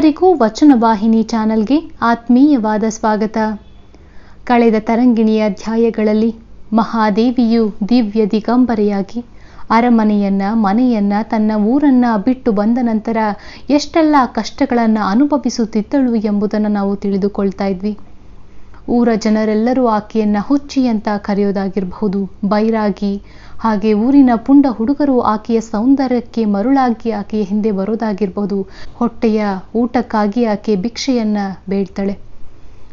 ಎಲ್ಲರಿಗೂ ವಚನವಾಹಿನಿ ಚಾನೆಲ್ಗೆ ಆತ್ಮೀಯವಾದ ಸ್ವಾಗತ. ಕಳೆದ ತರಂಗಿಣಿಯ ಅಧ್ಯಾಯಗಳಲ್ಲಿ ಮಹಾದೇವಿಯು ದಿವ್ಯ ದಿಗಂಬರೆಯಾಗಿ ಅರಮನೆಯನ್ನ, ಮನೆಯನ್ನ, ತನ್ನ ಊರನ್ನ ಬಿಟ್ಟು ಬಂದ ನಂತರ ಎಷ್ಟೆಲ್ಲ ಕಷ್ಟಗಳನ್ನು ಅನುಭವಿಸುತ್ತಿದ್ದಳು ಎಂಬುದನ್ನು ನಾವು ತಿಳಿದುಕೊಳ್ತಾ ಇದ್ವಿ. ಊರ ಜನರೆಲ್ಲರೂ ಆಕೆಯನ್ನ ಹುಚ್ಚಿ ಅಂತ ಕರೆಯೋದಾಗಿರಬಹುದು. ಬೈರಾಗಿ. ಹಾಗೆ ಊರಿನ ಪುಂಡ ಹುಡುಗರು ಆಕೆಯ ಸೌಂದರ್ಯಕ್ಕೆ ಮರುಳಾಗಿ ಆಕೆಯ ಹಿಂದೆ ಬರೋದಾಗಿರಬಹುದು. ಹೊಟ್ಟೆಯ ಊಟಕ್ಕಾಗಿ ಆಕೆ ಭಿಕ್ಷೆಯನ್ನ ಬೇಡ್ತಾಳೆ.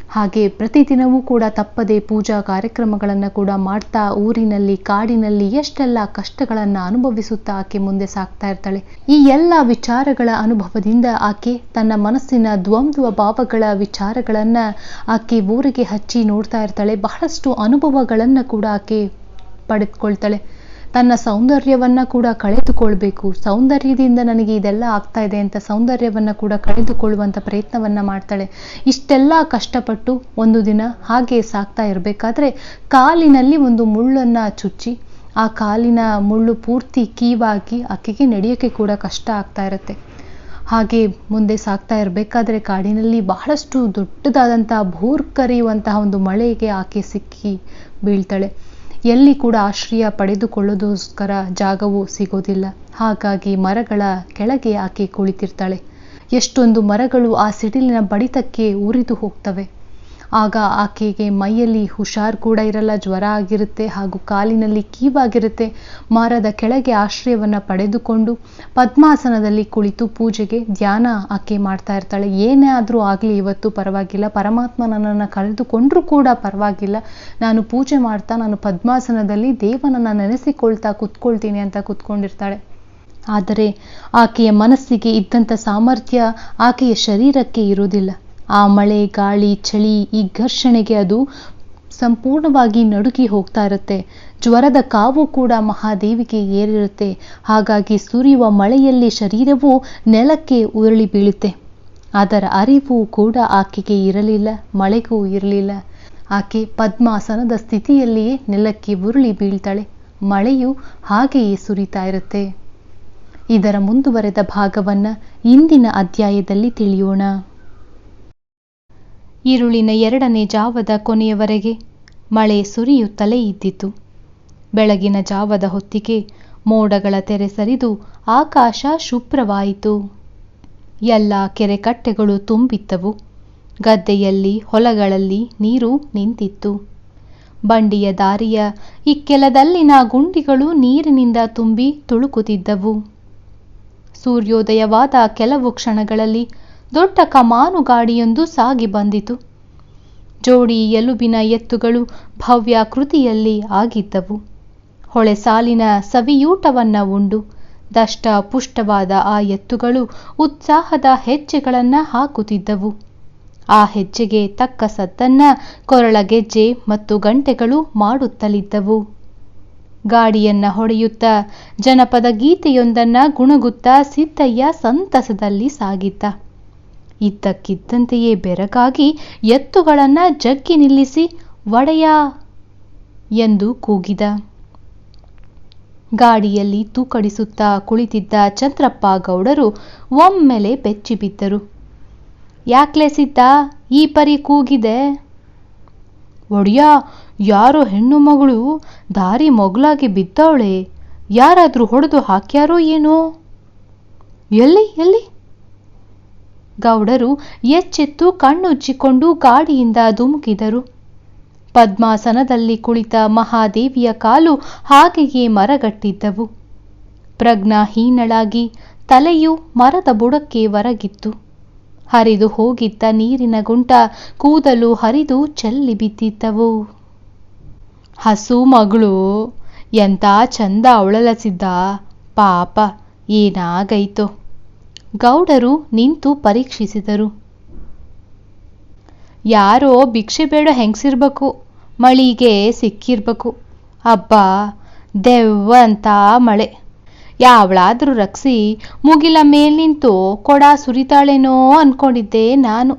ಹಾಗೆ ಪ್ರತಿದಿನವೂ ಕೂಡ ತಪ್ಪದೆ ಪೂಜಾ ಕಾರ್ಯಕ್ರಮಗಳನ್ನು ಕೂಡ ಮಾಡ್ತಾ ಊರಿನಲ್ಲಿ, ಕಾಡಿನಲ್ಲಿ ಎಷ್ಟೆಲ್ಲ ಕಷ್ಟಗಳನ್ನು ಅನುಭವಿಸುತ್ತಾ ಆಕೆ ಮುಂದೆ ಸಾಕ್ತಾ ಇರ್ತಾಳೆ. ಈ ಎಲ್ಲ ವಿಚಾರಗಳ ಅನುಭವದಿಂದ ಆಕೆ ತನ್ನ ಮನಸ್ಸಿನ ದ್ವಂದ್ವ ಭಾವಗಳ ವಿಚಾರಗಳನ್ನು ಆಕೆ ಊರಿಗೆ ಹಚ್ಚಿ ನೋಡ್ತಾ ಇರ್ತಾಳೆ. ಬಹಳಷ್ಟು ಅನುಭವಗಳನ್ನು ಕೂಡ ಆಕೆ ಪಡೆದುಕೊಳ್ತಾಳೆ. ತನ್ನ ಸೌಂದರ್ಯವನ್ನ ಕೂಡ ಕಳೆದುಕೊಳ್ಬೇಕು. ಸೌಂದರ್ಯದಿಂದ ನನಗೆ ಇದೆಲ್ಲ ಆಗ್ತಾ ಇದೆ ಅಂತ ಸೌಂದರ್ಯವನ್ನ ಕೂಡ ಕಳೆದುಕೊಳ್ಳುವಂತ ಪ್ರಯತ್ನವನ್ನ ಮಾಡ್ತಾಳೆ. ಇಷ್ಟೆಲ್ಲ ಕಷ್ಟಪಟ್ಟು ಒಂದು ದಿನ ಹಾಗೆ ಸಾಕ್ತಾ ಇರಬೇಕಾದ್ರೆ ಕಾಲಿನಲ್ಲಿ ಒಂದು ಮುಳ್ಳನ್ನ ಚುಚ್ಚಿ, ಆ ಕಾಲಿನ ಮುಳ್ಳು ಪೂರ್ತಿ ಕೀವಾಗಿ ಆಕೆಗೆ ನಡೆಯೋಕೆ ಕೂಡ ಕಷ್ಟ ಆಗ್ತಾ ಇರುತ್ತೆ. ಹಾಗೆ ಮುಂದೆ ಸಾಕ್ತಾ ಇರಬೇಕಾದ್ರೆ ಕಾಡಿನಲ್ಲಿ ಬಹಳಷ್ಟು ದೊಡ್ಡದಾದಂತಹ ಭೂರ್ಕರಿಯುವಂತಹ ಒಂದು ಮಳೆಗೆ ಆಕೆ ಸಿಕ್ಕಿ ಬೀಳ್ತಾಳೆ. ಎಲ್ಲಿ ಕೂಡ ಆಶ್ರಯ ಪಡೆದುಕೊಳ್ಳೋದೋಸ್ಕರ ಜಾಗವೂ ಸಿಗೋದಿಲ್ಲ. ಹಾಗಾಗಿ ಮರಗಳ ಕೆಳಗೆ ಆಕೆ ಕುಳಿತಿರ್ತಾಳೆ. ಎಷ್ಟೊಂದು ಮರಗಳು ಆ ಸಿಡಿಲಿನ ಬಡಿತಕ್ಕೆ ಉರಿದು ಹೋಗ್ತವೆ. ಆಗ ಆಕೆಗೆ ಮೈಯಲ್ಲಿ ಹುಷಾರ್ ಕೂಡ ಇರಲ್ಲ, ಜ್ವರ ಆಗಿರುತ್ತೆ ಹಾಗೂ ಕಾಲಿನಲ್ಲಿ ಕೀವಾಗಿರುತ್ತೆ. ಮಾರದ ಕೆಳಗೆ ಆಶ್ರಯವನ್ನು ಪಡೆದುಕೊಂಡು ಪದ್ಮಾಸನದಲ್ಲಿ ಕುಳಿತು ಪೂಜೆಗೆ ಧ್ಯಾನ ಆಕೆ ಮಾಡ್ತಾ ಇರ್ತಾಳೆ. ಏನೇ ಆದರೂ ಆಗಲಿ, ಇವತ್ತು ಪರವಾಗಿಲ್ಲ. ಪರಮಾತ್ಮ ನನ್ನನ್ನು ಕಳೆದುಕೊಂಡ್ರೂ ಕೂಡ ಪರವಾಗಿಲ್ಲ. ನಾನು ಪೂಜೆ ಮಾಡ್ತಾ, ನಾನು ಪದ್ಮಾಸನದಲ್ಲಿ ದೇವನನ್ನು ನೆನೆಸಿಕೊಳ್ತಾ ಕುತ್ಕೊಳ್ತೀನಿ ಅಂತ ಕುತ್ಕೊಂಡಿರ್ತಾಳೆ. ಆದರೆ ಆಕೆಯ ಮನಸ್ಸಿಗೆ ಇದ್ದಂಥ ಸಾಮರ್ಥ್ಯ ಆಕೆಯ ಶರೀರಕ್ಕೆ ಇರೋದಿಲ್ಲ ಆ ಮಳೆ, ಗಾಳಿ, ಚಳಿ ಈ ಘರ್ಷಣೆಗೆ ಅದು ಸಂಪೂರ್ಣವಾಗಿ ನಡುಗಿ ಹೋಗ್ತಾ ಇರುತ್ತೆ. ಜ್ವರದ ಕಾವು ಕೂಡ ಮಹಾದೇವಿಗೆ ಏರಿರುತ್ತೆ. ಹಾಗಾಗಿ ಸುರಿಯುವ ಮಳೆಯಲ್ಲಿ ಶರೀರವು ನೆಲಕ್ಕೆ ಉರುಳಿ ಬೀಳುತ್ತೆ. ಅದರ ಅರಿವು ಕೂಡ ಆಕೆಗೆ ಇರಲಿಲ್ಲ, ಮಳೆಗೂ ಇರಲಿಲ್ಲ. ಆಕೆ ಪದ್ಮಾಸನದ ಸ್ಥಿತಿಯಲ್ಲಿಯೇ ನೆಲಕ್ಕೆ ಉರುಳಿ ಬೀಳ್ತಾಳೆ. ಮಳೆಯು ಹಾಗೆಯೇ ಸುರಿತಾ ಇರುತ್ತೆ. ಇದರ ಮುಂದುವರೆದ ಭಾಗವನ್ನು ಇಂದಿನ ಅಧ್ಯಾಯದಲ್ಲಿ ತಿಳಿಯೋಣ. ಈರುಳಿನ ಎರಡನೇ ಜಾವದ ಕೊನೆಯವರೆಗೆ ಮಳೆ ಸುರಿಯುತ್ತಲೇ ಇದ್ದಿತು. ಬೆಳಗಿನ ಜಾವದ ಹೊತ್ತಿಗೆ ಮೋಡಗಳ ತೆರೆ ಸರಿದು ಆಕಾಶ ಶುಭ್ರವಾಯಿತು. ಎಲ್ಲ ಕೆರೆಕಟ್ಟೆಗಳು ತುಂಬಿದ್ದವು ಗದ್ದೆಯಲ್ಲಿ, ಹೊಲಗಳಲ್ಲಿ ನೀರು ನಿಂತಿತ್ತು. ಬಂಡಿಯ ದಾರಿಯ ಇಕ್ಕೆಲದಲ್ಲಿನ ಗುಂಡಿಗಳು ನೀರಿನಿಂದ ತುಂಬಿ ತುಳುಕುತ್ತಿದ್ದವು. ಸೂರ್ಯೋದಯವಾದ ಕೆಲವು ಕ್ಷಣಗಳಲ್ಲಿ ದೊಡ್ಡ ಕಮಾನು ಗಾಡಿಯೊಂದು ಸಾಗಿ ಬಂದಿತು. ಜೋಡಿ ಎಲುಬಿನ ಎತ್ತುಗಳು ಭವ್ಯ ಕೃತಿಯಲ್ಲಿ ಆಗಿದ್ದವು. ಹೊಳೆ ಸಾಲಿನ ಸವಿಯೂಟವನ್ನ ಉಂಡು. ದಷ್ಟ ಪುಷ್ಟವಾದ ಆ ಎತ್ತುಗಳು ಉತ್ಸಾಹದ ಹೆಜ್ಜೆಗಳನ್ನು ಹಾಕುತ್ತಿದ್ದವು. ಆ ಹೆಜ್ಜೆಗೆ ತಕ್ಕ ಸದ್ದನ್ನ ಕೊರಳ ಗೆಜ್ಜೆ ಮತ್ತು ಗಂಟೆಗಳು ಮಾಡುತ್ತಲಿದ್ದವು. ಗಾಡಿಯನ್ನ ಹೊಡೆಯುತ್ತಾ ಜನಪದ ಗೀತೆಯೊಂದನ್ನ ಗುಣಗುತ್ತಾ ಸಿದ್ದಯ್ಯ ಸಂತಸದಲ್ಲಿ ಸಾಗಿದ್ದ. ಇದ್ದಕ್ಕಿದ್ದಂತೆಯೇ ಬೆರಗಾಗಿ ಎತ್ತುಗಳನ್ನ ಜಗ್ಗಿ ನಿಲ್ಲಿಸಿ ಒಡೆಯ ಎಂದು ಕೂಗಿದ. ಗಾಡಿಯಲ್ಲಿ ತೂಕಡಿಸುತ್ತಾ ಕುಳಿತಿದ್ದ ಚಂದ್ರಪ್ಪ ಗೌಡರು ಒಮ್ಮೆಲೆ ಬೆಚ್ಚಿಬಿದ್ದರು ಯಾಕ್ಲೆ ಸಿದ್ದ ಈ ಪರಿ ಕೂಗಿದೆ. ಒಡೆಯ, ಯಾರೋ ಹೆಣ್ಣು ಮಗಳು? ದಾರಿ ಮೊಗಲಾಗಿ ಬಿದ್ದವಳೆ. ಯಾರಾದ್ರೂ ಹೊಡೆದು ಹಾಕ್ಯಾರೋ ಏನೋ? ಎಲ್ಲಿ ಎಲ್ಲಿ? ಗೌಡರು ಎಚ್ಚೆತ್ತು ಕಣ್ಣುಜ್ಜಿಕೊಂಡು ಗಾಡಿಯಿಂದ ಧುಮುಕಿದರು. ಪದ್ಮಾಸನದಲ್ಲಿ ಕುಳಿತ ಮಹಾದೇವಿಯ ಕಾಲು ಹಾಗೆಯೇ ಮರಗಟ್ಟಿದ್ದವು. ಪ್ರಜ್ಞಾಹೀನಳಾಗಿ ತಲೆಯು ಮರದ ಬುಡಕ್ಕೆ ಹೊರಗಿತ್ತು ಹರಿದು ಹೋಗಿದ್ದ ನೀರಿನ ಗುಂಟ ಕೂದಲು ಹರಿದು ಚೆಲ್ಲಿ ಬಿದ್ದಿದ್ದವು. ಹಸು ಮಗಳು ಎಂತ ಚಂದ ಅವಳಲಸಿದ್ದ ಪಾಪ, ಏನಾಗೈತೋ. ಗೌಡರು ನಿಂತು ಪರೀಕ್ಷಿಸಿದರು. ಯಾರೋ ಭಿಕ್ಷೆ ಬೇಡ ಹೆಂಗ್ಸಿರ್ಬೇಕು, ಮಳಿಗೆ ಸಿಕ್ಕಿರ್ಬೇಕು. ಅಬ್ಬ ದೆವ್ವ ಅಂತ ಮಳೆ. ಯಾವಳಾದ್ರೂ ರಕ್ಷಿ ಮುಗಿಲ ಮೇಲ್ ನಿಂತು ಕೊಡ ಸುರಿತಾಳೇನೋ ಅನ್ಕೊಂಡಿದ್ದೆ ನಾನು.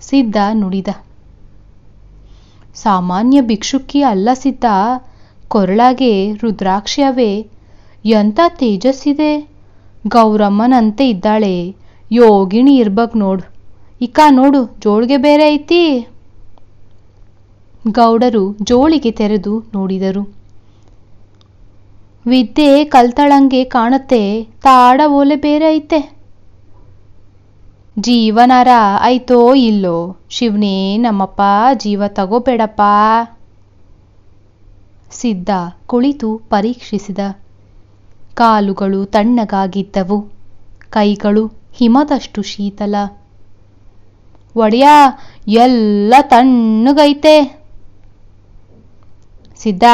ಸಿದ್ಧ ನುಡಿದ. ಸಾಮಾನ್ಯ ಭಿಕ್ಷುಕಿ ಅಲ್ಲ ಸಿದ್ಧ, ಕೊರಳಾಗೆ ರುದ್ರಾಕ್ಷಿಯವೇ. ಎಂಥ ತೇಜಸ್ಸಿದೆ. ಗೌರಮ್ಮನಂತೆ ಇದ್ದಾಳೆ. ಯೋಗಿಣಿ ಇರ್ಬೇಕು ನೋಡು. ಇಕ್ಕ ನೋಡು, ಜೋಳಿಗೆ ಬೇರೆ ಐತಿ? ಗೌಡರು ಜೋಳಿಗೆ ತೆರೆದು ನೋಡಿದರು. ವಿದ್ಯೆ ಕಲ್ತಳಂಗೆ ಕಾಣತ್ತೆ, ತಾಡ ಓಲೆ ಬೇರೆ ಐತೆ. ಜೀವನಾರ ಆಯ್ತೋ ಇಲ್ಲೋ, ಶಿವನೇ ನಮ್ಮಪ್ಪ, ಜೀವ ತಗೋಬೇಡಪ್ಪ. ಸಿದ್ಧ ಕುಳಿತು ಪರೀಕ್ಷಿಸಿದ. ಕಾಲುಗಳು ತಣ್ಣಗಾಗಿದ್ದವು. ಕೈಗಳು ಹಿಮದಷ್ಟು ಶೀತಲ. ಒಡೆಯ, ಎಲ್ಲ ತಣ್ಣಗೈತೆ. ಸಿದ್ಧ,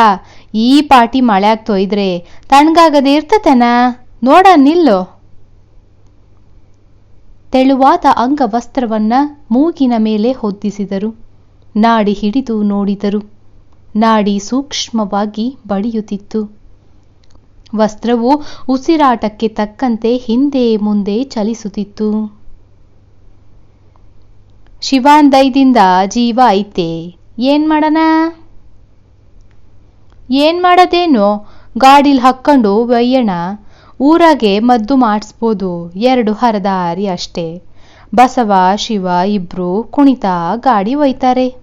ಈ ಪಾಟಿ ಮಳ್ಯಾಗ ತೊಯ್ದ್ರೆ ತಣ್ಣಗಾಗದೇ ಇರ್ತತೆನ? ನೋಡ, ನಿಲ್ಲೋ. ತೆಳುವಾದ ಅಂಗವಸ್ತ್ರವನ್ನ ಮೂಗಿನ ಮೇಲೆ ಹೊದ್ದಿಸಿದರು. ನಾಡಿ ಹಿಡಿದು ನೋಡಿದರು. ನಾಡಿ ಸೂಕ್ಷ್ಮವಾಗಿ ಬಡಿಯುತ್ತಿತ್ತು ವಸ್ತ್ರವು ಉಸಿರಾಟಕ್ಕೆ ತಕ್ಕಂತೆ ಹಿಂದೆ ಮುಂದೆ ಚಲಿಸುತ್ತಿತ್ತು. ಶಿವಾನ್ ದೈದಿಂದ ಜೀವ ಐತೆ. ಏನ್ ಮಾಡನ ಏನ್ ಮಾಡದೇನೋ? ಗಾಡಿಲ್ ಹಾಕ್ಕೊಂಡು ಒಯ್ಯಣ. ಊರಾಗೆ ಮದ್ದು ಮಾಡಿಸ್ಬೋದು. ಎರಡು ಹರದಾರಿ ಅಷ್ಟೇ. ಬಸವ, ಶಿವ ಇಬ್ರು ಕುಣಿತ ಗಾಡಿ ಒಯ್ತಾರೆ.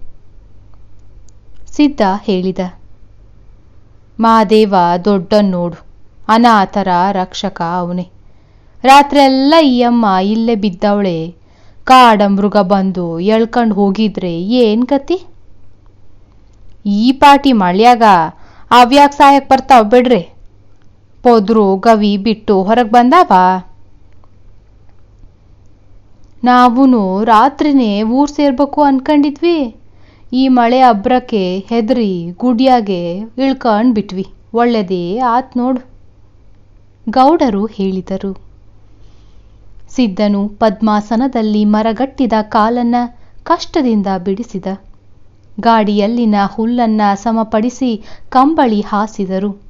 ಸಿದ್ಧ ಹೇಳಿದ. ಮಾದೇವ ದೊಡ್ಡನ್ನೋಡು ಅನಾಥರ ರಕ್ಷಕ ಅವನೇ. ರಾತ್ರೆಲ್ಲ ಈ ಅಮ್ಮ ಇಲ್ಲೇ ಬಿದ್ದವಳೆ. ಕಾಡ ಮೃಗ ಬಂದು ಎಳ್ಕಂಡು ಹೋಗಿದ್ರೆ ಏನ್ ಕತಿ ಈ ಪಾಟಿ ಮಳ್ಯಾಗ ಅವ್ಯಾಕ್ ಸಾಯಕ್ ಬರ್ತಾವ ಬಿಡ್ರಿ. ಪೊದ್ರು ಗವಿ ಬಿಟ್ಟು ಹೊರಗೆ ಬಂದಾವ? ನಾವೂನು ರಾತ್ರಿನೇ ಊರ್ ಸೇರ್ಬೇಕು ಅನ್ಕೊಂಡಿದ್ವಿ. ಈ ಮಳೆ ಅಬ್ರಕ್ಕೆ ಹೆದರಿ ಗುಡಿಯಾಗೆ ಇಳ್ಕಂಡ್ ಬಿಟ್ವಿ. ಒಳ್ಳೆದೇ ಆತ್ ನೋಡು. ಗೌಡರು ಹೇಳಿದರು. ಸಿದ್ಧನು ಪದ್ಮಾಸನದಲ್ಲಿ ಮರಗಟ್ಟಿದ ಕಾಲನ್ನ ಕಷ್ಟದಿಂದ ಬಿಡಿಸಿದ. ಗಾಡಿಯಲ್ಲಿನ ಹುಲ್ಲನ್ನ ಸಮಪಡಿಸಿ ಕಂಬಳಿ ಹಾಸಿದರು.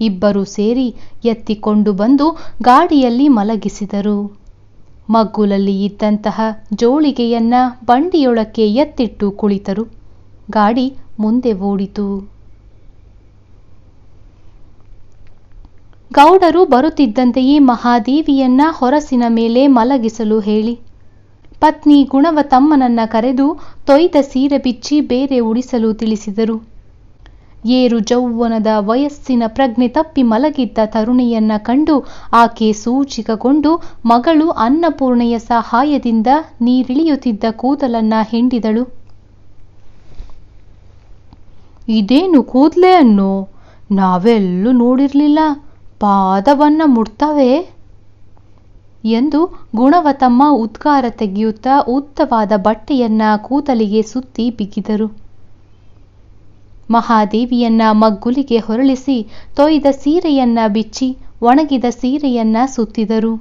ಇಬ್ಬರು ಸೇರಿ ಎತ್ತಿಕೊಂಡು ಬಂದು ಗಾಡಿಯಲ್ಲಿ ಮಲಗಿಸಿದರು. ಮಗ್ಗುಲಲ್ಲಿ ಇದ್ದಂತಹ ಜೋಳಿಗೆಯನ್ನ ಬಂಡಿಯೊಳಕ್ಕೆ ಎತ್ತಿಟ್ಟು ಕುಳಿತರು. ಗಾಡಿ ಮುಂದೆ ಓಡಿತು. ಗೌಡರು ಬರುತ್ತಿದ್ದಂತೆಯೇ ಮಹಾದೇವಿಯನ್ನ ಹೊರಸಿನ ಮೇಲೆ ಮಲಗಿಸಲು ಹೇಳಿ. ಪತ್ನಿ ಗುಣವತಮ್ಮನನ್ನ ಕರೆದು ತೊಯ್ದ ಸೀರೆ ಬಿಚ್ಚಿ ಬೇರೆ ಉಡಿಸಲು ತಿಳಿಸಿದರು. ಏರು ಜೌವನದ ವಯಸ್ಸಿನ ಪ್ರಜ್ಞೆ ತಪ್ಪಿ ಮಲಗಿದ್ದ ತರುಣಿಯನ್ನ ಕಂಡು ಆಕೆ ಸೂಚಿಕಗೊಂಡು ಮಗಳು ಅನ್ನಪೂರ್ಣೆಯ ಸಹಾಯದಿಂದ ನೀರಿಳಿಯುತ್ತಿದ್ದ ಕೂದಲನ್ನ ಹಿಂಡಿದಳು. ಇದೇನು ಕೂದಲೆ ಅನ್ನು? ನಾವೆಲ್ಲೂ ನೋಡಿರ್ಲಿಲ್ಲ. ಪಾದವನ್ನ ಮುಡ್ತವೆ ಎಂದು ಗುಣವತಮ್ಮ ಉದ್ಗಾರ ತೆಗೆಯುತ್ತಾ ಉತ್ತವಾದ ಬಟ್ಟೆಯನ್ನ ಕೂದಲಿಗೆ ಸುತ್ತಿ ಬಿಗಿದರು. ಮಹಾದೇವಿಯನ್ನ ಮಗ್ಗುಲಿಗೆ ಹೊರಳಿಸಿ ತೊಯ್ದ ಸೀರೆಯನ್ನ ಬಿಚ್ಚಿ ಒಣಗಿದ ಸೀರೆಯನ್ನ ಸುತ್ತಿದರು.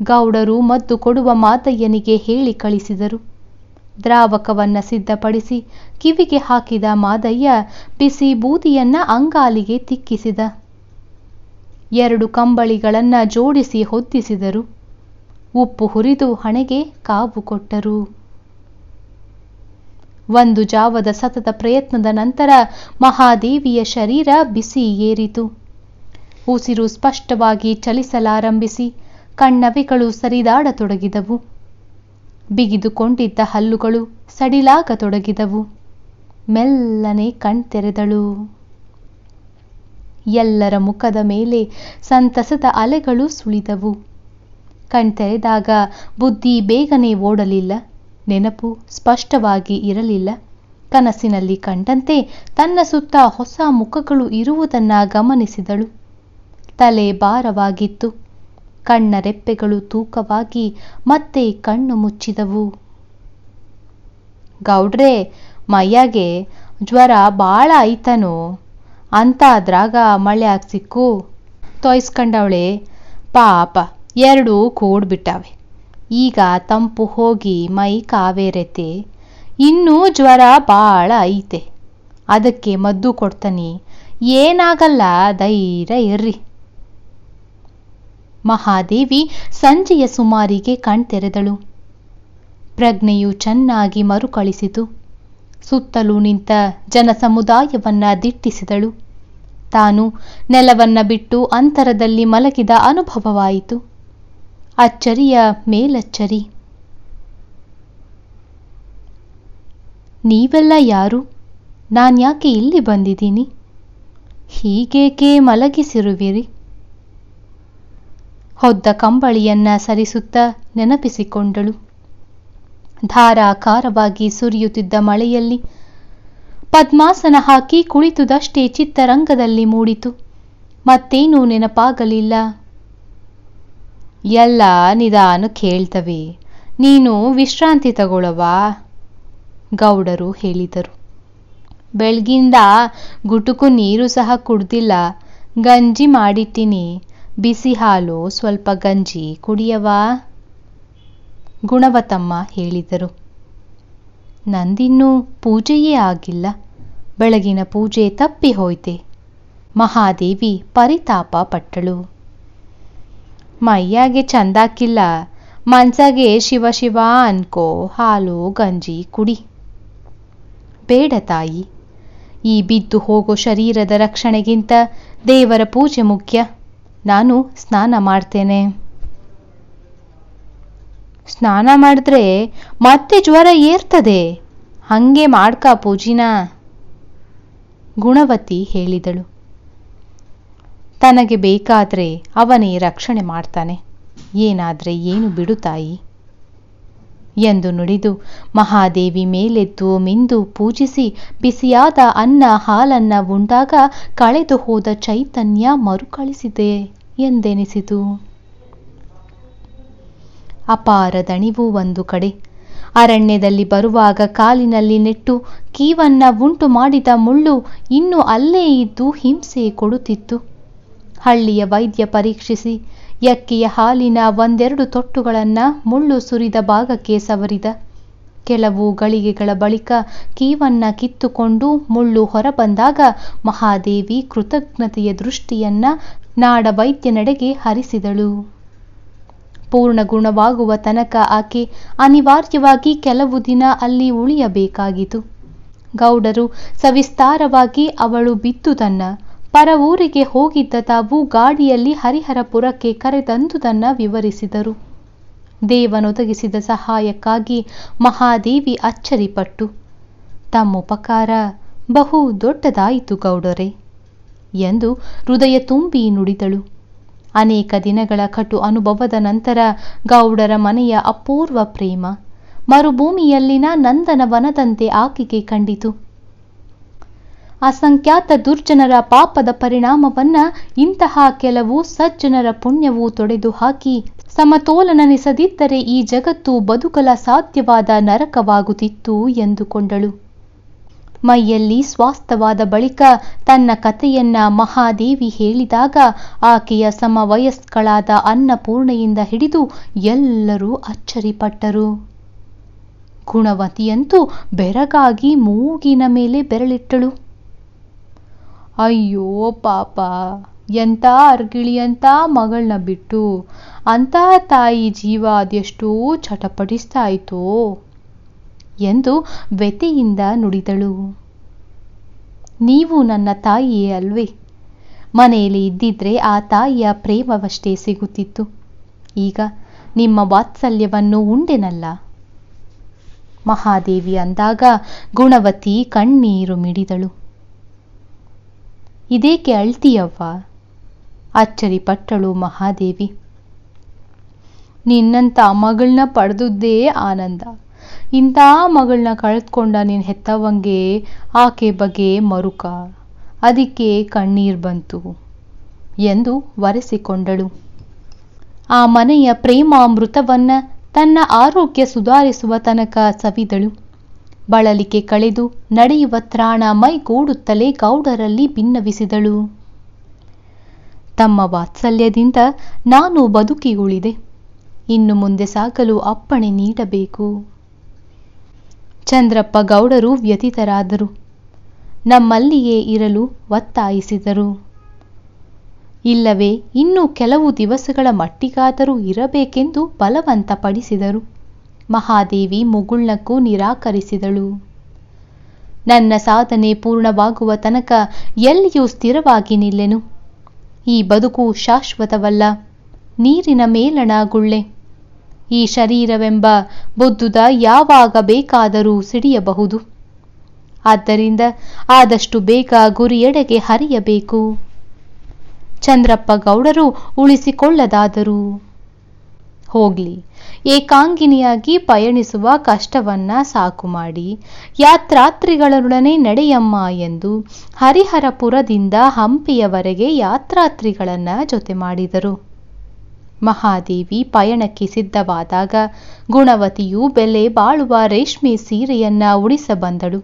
ಗೌಡರು ಮದ್ದು ಕೊಡುವ ಮಾತಯ್ಯನಿಗೆ ಹೇಳಿ ಕಳಿಸಿದರು. ದ್ರಾವಕವನ್ನ ಸಿದ್ಧಪಡಿಸಿ ಕಿವಿಗೆ ಹಾಕಿದ ಮಾದಯ್ಯ ಬಿಸಿ ಬೂದಿಯನ್ನ ಅಂಗಾಲಿಗೆ ತಿಕ್ಕಿಸಿದ. ಎರಡು ಕಂಬಳಿಗಳನ್ನ ಜೋಡಿಸಿ ಹೊತ್ತಿಸಿದರು. ಉಪ್ಪು ಹುರಿದು ಹಣೆಗೆ ಕಾವು ಕೊಟ್ಟರು. ಒಂದು ಜಾವದ ಸತತ ಪ್ರಯತ್ನದ ನಂತರ ಮಹಾದೇವಿಯ ಶರೀರ ಬಿಸಿ ಏರಿತು. ಉಸಿರು ಸ್ಪಷ್ಟವಾಗಿ ಚಲಿಸಲಾರಂಭಿಸಿ ಕಣ್ಣವೆಗಳು ಸರಿದಾಡತೊಡಗಿದವು. ಬಿಗಿದುಕೊಂಡಿದ್ದ ಹಲ್ಲುಗಳು ಸಡಿಲಾಗತೊಡಗಿದವು. ಮೆಲ್ಲನೆ ಕಣ್ತೆರೆದಳು. ಎಲ್ಲರ ಮುಖದ ಮೇಲೆ ಸಂತಸದ ಅಲೆಗಳು ಸುಳಿದವು. ಕಣ್ತೆರೆದಾಗ ಬುದ್ಧಿ ಬೇಗನೆ ಓಡಲಿಲ್ಲ. ನೆನಪು ಸ್ಪಷ್ಟವಾಗಿ ಇರಲಿಲ್ಲ. ಕನಸಿನಲ್ಲಿ ಕಂಡಂತೆ ತನ್ನ ಸುತ್ತ ಹೊಸ ಮುಖಗಳು ಇರುವುದನ್ನ ಗಮನಿಸಿದಳು. ತಲೆ ಭಾರವಾಗಿತ್ತು. ಕಣ್ಣ ರೆಪ್ಪೆಗಳು ತೂಕವಾಗಿ ಮತ್ತೆ ಕಣ್ಣು ಮುಚ್ಚಿದವು. ಗೌಡ್ರೆ, ಮೈಯಾಗೆ ಜ್ವರ ಬಾಳ ಐತನೋ? ಅಂತ ಅದ್ರಾಗ ಮಳ್ಯಾಗ ಸಿಕ್ಕು. ತೊಯ್ಸ್ಕೊಂಡವಳೆ, ಪಾಪ, ಎರಡೂ ಕೂಡ್ಬಿಟ್ಟಾವೆ. ಈಗ ತಂಪು ಹೋಗಿ ಮೈ ಕಾವೇರೈತೆ. ಇನ್ನೂ ಜ್ವರ ಭಾಳ ಐತೆ. ಅದಕ್ಕೆ ಮದ್ದು ಕೊಡ್ತಾನೆ. ಏನಾಗಲ್ಲ, ಧೈರ್ಯ ಇರ್ರಿ. ಮಹಾದೇವಿ ಸಂಜೆಯ ಸುಮಾರಿಗೆ ಕಣ್ತೆರೆದಳು. ಪ್ರಜ್ಞೆಯು ಚೆನ್ನಾಗಿ ಮರುಕಳಿಸಿತು. ಸುತ್ತಲೂ ನಿಂತ ಜನಸಮುದಾಯವನ್ನ ದಿಟ್ಟಿಸಿದಳು. ತಾನು ನೆಲವನ್ನ ಬಿಟ್ಟು ಅಂತರದಲ್ಲಿ ಮಲಗಿದ ಅನುಭವವಾಯಿತು. ಅಚ್ಚರಿಯ ಮೇಲಚ್ಚರಿ. ನೀವೆಲ್ಲ ಯಾರು? ನಾನ್ಯಾಕೆ ಇಲ್ಲಿ ಬಂದಿದ್ದೀನಿ? ಹೀಗೇಕೆ ಮಲಗಿಸಿರುವಿರಿ? ಹೊದ್ದ ಕಂಬಳಿಯನ್ನ ಸರಿಸುತ್ತಾ ನೆನಪಿಸಿಕೊಂಡಳು. ಧಾರಾಕಾರವಾಗಿ ಸುರಿಯುತ್ತಿದ್ದ ಮಳೆಯಲ್ಲಿ ಪದ್ಮಾಸನ ಹಾಕಿ ಕುಳಿತುದಷ್ಟೇ ಚಿತ್ತರಂಗದಲ್ಲಿ ಮೂಡಿತು. ಮತ್ತೇನೂ ನೆನಪಾಗಲಿಲ್ಲ. ಎಲ್ಲ ನಿಧಾನ ಕೇಳ್ತವೆ. ನೀನು ವಿಶ್ರಾಂತಿ ತಗೊಳ್ಳವಾ ಗೌಡರು ಹೇಳಿದರು. ಬೆಳಗಿಂದ ಗುಟುಕು ನೀರು ಸಹ ಕುಡ್ದಿಲ್ಲ. ಗಂಜಿ ಮಾಡಿಟ್ಟಿನಿ. ಬಿಸಿ ಹಾಲು, ಸ್ವಲ್ಪ ಗಂಜಿ ಕುಡಿಯವಾ ಗುಣವತಮ್ಮ ಹೇಳಿದರು. ನಂದಿನ್ನೂ ಪೂಜೆಯೇ ಆಗಿಲ್ಲ. ಬೆಳಗಿನ ಪೂಜೆ ತಪ್ಪಿ ಹೋಯ್ತೆ. ಮಹಾದೇವಿ ಪರಿತಾಪ ಪಟ್ಟಳು. ಮೈಯಾಗೆ ಚಂದಾಕಿಲ್ಲ. ಮನ್ಸಾಗೆ ಶಿವ ಶಿವ ಅನ್ಕೋ, ಹಾಲು, ಗಂಜಿ ಕುಡಿ. ಬೇಡ ತಾಯಿ. ಈ ಬಿದ್ದು ಹೋಗೋ ಶರೀರದ ರಕ್ಷಣೆಗಿಂತ ದೇವರ ಪೂಜೆ ಮುಖ್ಯ. ನಾನು ಸ್ನಾನ ಮಾಡ್ತೇನೆ. ಸ್ನಾನ ಮಾಡಿದ್ರೆ ಮತ್ತೆ ಜ್ವರ ಏರ್ತದೆ. ಹಂಗೆ ಮಾಡ್ಕ ಪೂಜಿನ. ಗುಣವತಿ ಹೇಳಿದಳು. ತನಗೆ ಬೇಕಾದ್ರೆ ಅವನೇ ರಕ್ಷಣೆ ಮಾಡ್ತಾನೆ. ಏನಾದ್ರೆ ಏನು ಬಿಡು ತಾಯಿ. ಎಂದು ನುಡಿದು ಮಹಾದೇವಿ ಮೇಲೆದ್ದು ಮಿಂದು ಪೂಜಿಸಿ ಬಿಸಿಯಾದ ಅನ್ನ ಹಾಲನ್ನ ಉಂಡಾಗ ಕಳೆದು ಹೋದ ಚೈತನ್ಯ ಮರುಕಳಿಸಿದೆ ಎಂದೆನಿಸಿತು. ಅಪಾರ ದಣಿವು ಒಂದು ಕಡೆ. ಅರಣ್ಯದಲ್ಲಿ ಬರುವಾಗ ಕಾಲಿನಲ್ಲಿ ನೆಟ್ಟು ಕೀವನ್ನ ಉಂಟು ಮಾಡಿದ ಮುಳ್ಳು ಇನ್ನು ಅಲ್ಲೇ ಇದ್ದು ಹಿಂಸೆ ಕೊಡುತ್ತಿತ್ತು. ಹಳ್ಳಿಯ ವೈದ್ಯ ಪರೀಕ್ಷಿಸಿ ಎಕ್ಕೆಯ ಹಾಲಿನ ಒಂದೆರಡು ತೊಟ್ಟುಗಳನ್ನ ಮುಳ್ಳು ಸುರಿದ ಭಾಗಕ್ಕೆ ಸವರಿದ. ಕೆಲವು ಗಳಿಗೆಗಳ ಬಳಿಕ ಕೀವನ್ನ ಕಿತ್ತುಕೊಂಡು ಮುಳ್ಳು ಹೊರಬಂದಾಗ ಮಹಾದೇವಿ ಕೃತಜ್ಞತೆಯ ದೃಷ್ಟಿಯನ್ನ ನಾಡ ವೈದ್ಯನೆಡೆಗೆ ಹರಿಸಿದಳು. ಪೂರ್ಣ ಗುಣವಾಗುವ ತನಕ ಆಕೆ ಅನಿವಾರ್ಯವಾಗಿ ಕೆಲವು ದಿನ ಅಲ್ಲಿ ಉಳಿಯಬೇಕಾಗಿತು. ಗೌಡರು ಸವಿಸ್ತಾರವಾಗಿ ಅವಳು ಬಿದ್ದುದನ್ನ ಪರ ಊರಿಗೆ ಹೋಗಿದ್ದ ತಾವು ಗಾಡಿಯಲ್ಲಿ ಹರಿಹರಪುರಕ್ಕೆ ಕರೆತಂದುದನ್ನ ವಿವರಿಸಿದರು. ದೇವನೊದಗಿಸಿದ ಸಹಾಯಕ್ಕಾಗಿ ಮಹಾದೇವಿ ಅಚ್ಚರಿಪಟ್ಟು, ತಮ್ಮ ಉಪಕಾರ ಬಹು ದೊಡ್ಡದಾಯಿತು ಗೌಡರೆ ಎಂದು ಹೃದಯ ತುಂಬಿ ನುಡಿದಳು. ಅನೇಕ ದಿನಗಳ ಕಟು ಅನುಭವದ ನಂತರ ಗೌಡರ ಮನೆಯ ಅಪೂರ್ವ ಪ್ರೇಮ ಮರುಭೂಮಿಯಲ್ಲಿನ ನಂದನವನದಂತೆ ಆಕೆಗೆ ಕಂಡಿತು. ಅಸಂಖ್ಯಾತ ದುರ್ಜನರ ಪಾಪದ ಪರಿಣಾಮವನ್ನ ಇಂತಹ ಕೆಲವು ಸಜ್ಜನರ ಪುಣ್ಯವು ತೊಡೆದು ಹಾಕಿ ಸಮತೋಲನನಿಸದಿದ್ದರೆ ಈ ಜಗತ್ತು ಬದುಕಲ ಸಾಧ್ಯವಾದ ನರಕವಾಗುತ್ತಿತ್ತು ಎಂದುಕೊಂಡಳು. ಮೈಯಲ್ಲಿ ಸ್ವಾಸ್ಥವಾದ ಬಳಿಕ ತನ್ನ ಕಥೆಯನ್ನ ಮಹಾದೇವಿ ಹೇಳಿದಾಗ ಆಕೆಯ ಸಮವಯಸ್ಕಳಾದ ಅನ್ನಪೂರ್ಣೆಯಿಂದ ಹಿಡಿದು ಎಲ್ಲರೂ ಅಚ್ಚರಿಪಟ್ಟರು. ಗುಣವತಿಯಂತೂ ಬೆರಗಾಗಿ ಮೂಗಿನ ಮೇಲೆ ಬೆರಳಿಟ್ಟಳು. ಅಯ್ಯೋ ಪಾಪ, ಎಂಥ ಅರ್ಗಿಳಿಯಂಥ ಮಗಳನ್ನ ಬಿಟ್ಟು, ಅಂಥ ತಾಯಿ ಜೀವ ಅದೆಷ್ಟೋ ಚಟಪಡಿಸ್ತಾ ಇತ್ತೋ. ಎಂದು ವ್ಯಥೆಯಿಂದ ನುಡಿದಳು. ನೀವು ನನ್ನ ತಾಯಿಯೇ ಅಲ್ವೇ? ಮನೆಯಲ್ಲಿ ಇದ್ದಿದ್ರೆ ಆ ತಾಯಿಯ ಪ್ರೇಮವಷ್ಟೇ ಸಿಗುತ್ತಿತ್ತು. ಈಗ ನಿಮ್ಮ ವಾತ್ಸಲ್ಯವನ್ನು ಉಂಡೆನಲ್ಲ? ಮಹಾದೇವಿ ಅಂದಾಗ ಗುಣವತಿ ಕಣ್ಣೀರು ಮಿಡಿದಳು. ಇದೇಕೆ ಅಳ್ತೀಯವ್ವ? ಅಚ್ಚರಿಪಟ್ಟಳು ಮಹಾದೇವಿ. ನಿನ್ನಂತ ಮಗಳನ್ನ ಪಡೆದುದೇ ಆನಂದ. ಇಂಥ ಮಗಳನ್ನ ಕಳೆದುಕೊಂಡ ನೀನು ಹೆತ್ತವಂಗೆ ಆಕೆ ಬಗ್ಗೆ ಮರುಕ. ಅದಕ್ಕೆ ಕಣ್ಣೀರು ಬಂತು ಎಂದು ವರೆಸಿಕೊಂಡಳು. ಆ ಮನೆಯ ಪ್ರೇಮಾಮೃತವನ್ನ ತನ್ನ ಆರೋಗ್ಯ ಸುಧಾರಿಸುವ ತನಕ ಸವಿದಳು. ಬಳಲಿಕೆ ಕಳೆದು ನಡೆಯುವ ತ್ರಾಣ ಮೈಗೂಡುತ್ತಲೇ ಗೌಡರಲ್ಲಿ ಭಿನ್ನವಿಸಿದಳು ತಮ್ಮ ವಾತ್ಸಲ್ಯದಿಂದ ನಾನು ಬದುಕಿ ಉಳಿದೆ. ಇನ್ನು ಮುಂದೆ ಸಾಕಲು ಅಪ್ಪಣೆ ನೀಡಬೇಕು. ಚಂದ್ರಪ್ಪ ಗೌಡರು ವ್ಯತಿತರಾದರು ನಮ್ಮಲ್ಲಿಯೇ ಇರಲು ಒತ್ತಾಯಿಸಿದರು. ಇಲ್ಲವೇ, ಇನ್ನೂ ಕೆಲವು ದಿವಸಗಳ ಮಟ್ಟಿಗಾದರೂ ಇರಬೇಕೆಂದು ಬಲವಂತಪಡಿಸಿದರು. ಮಹಾದೇವಿ ಮುಗುಳ್ನಕ್ಕೂ ನಿರಾಕರಿಸಿದಳು. ನನ್ನ ಸಾಧನೆ ಪೂರ್ಣವಾಗುವ ತನಕ ಎಲ್ಲಿಯೂ ಸ್ಥಿರವಾಗಿ ನಿಲ್ಲೆನು. ಈ ಬದುಕು ಶಾಶ್ವತವಲ್ಲ. ನೀರಿನ ಮೇಲಣ ಗುಳ್ಳೆ. ಈ ಶರೀರವೆಂಬ ಬುದ್ಧದ ಯಾವಾಗ ಬೇಕಾದರೂ ಸಿಡಿಯಬಹುದು. ಆದ್ದರಿಂದ ಆದಷ್ಟು ಬೇಗ ಗುರಿಯೆಡೆಗೆ ಹರಿಯಬೇಕು. ಚಂದ್ರಪ್ಪ ಗೌಡರು ಉಳಿಸಿಕೊಳ್ಳದಾದರು. ಹೋಗ್ಲಿ, ಏಕಾಂಗಿನಿಯಾಗಿ ಪಯಣಿಸುವ ಕಷ್ಟವನ್ನ ಸಾಕು ಮಾಡಿ, ಯಾತ್ರಾತ್ರಿಗಳೊಡನೆ ನಡೆಯಮ್ಮ ಎಂದು ಹರಿಹರಪುರದಿಂದ ಹಂಪಿಯವರೆಗೆ ಯಾತ್ರಾತ್ರಿಗಳನ್ನ ಜೊತೆ ಮಾಡಿದರು. ಮಹಾದೇವಿ ಪಯಣಕ್ಕೆ ಸಿದ್ಧವಾದಾಗ ಗುಣವತಿಯು ಬೆಲೆ ಬಾಳುವ ರೇಷ್ಮೆ ಸೀರೆಯನ್ನ ಉಡಿಸಬಂದಳು.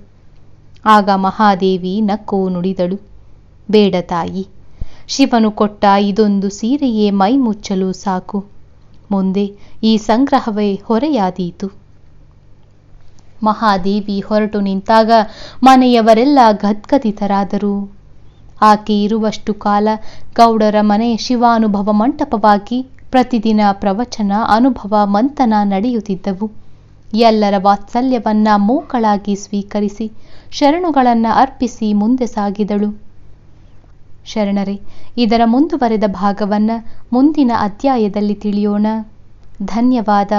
ಆಗ ಮಹಾದೇವಿ ನಕ್ಕು ನುಡಿದಳು. ಬೇಡ ತಾಯಿ, ಶಿವನು ಕೊಟ್ಟ ಇದೊಂದು ಸೀರೆಯೇ ಮೈ ಮುಚ್ಚಲು ಸಾಕು. ಮುಂದೆ ಈ ಸಂಗ್ರಹವೇ ಹೊರೆಯಾದೀತು. ಮಹಾದೇವಿ ಹೊರಟು ನಿಂತಾಗ ಮನೆಯವರೆಲ್ಲ ಗದ್ಗದಿತರಾದರು. ಆಕೆ ಇರುವಷ್ಟು ಕಾಲ ಗೌಡರ ಮನೆ ಶಿವಾನುಭವ ಮಂಟಪವಾಗಿ ಪ್ರತಿದಿನ ಪ್ರವಚನ, ಅನುಭವ, ಮಂಥನ ನಡೆಯುತ್ತಿದ್ದವು. ಎಲ್ಲರ ವಾತ್ಸಲ್ಯವನ್ನ ಮೂಕಳಾಗಿ ಸ್ವೀಕರಿಸಿ ಶರಣುಗಳನ್ನು ಅರ್ಪಿಸಿ ಮುಂದೆ ಸಾಗಿದಳು. ಶರಣರೇ, ಇದರ ಮುಂದುವರೆದ ಭಾಗವನ್ನ ಮುಂದಿನ ಅಧ್ಯಾಯದಲ್ಲಿ ತಿಳಿಯೋಣ. ಧನ್ಯವಾದ.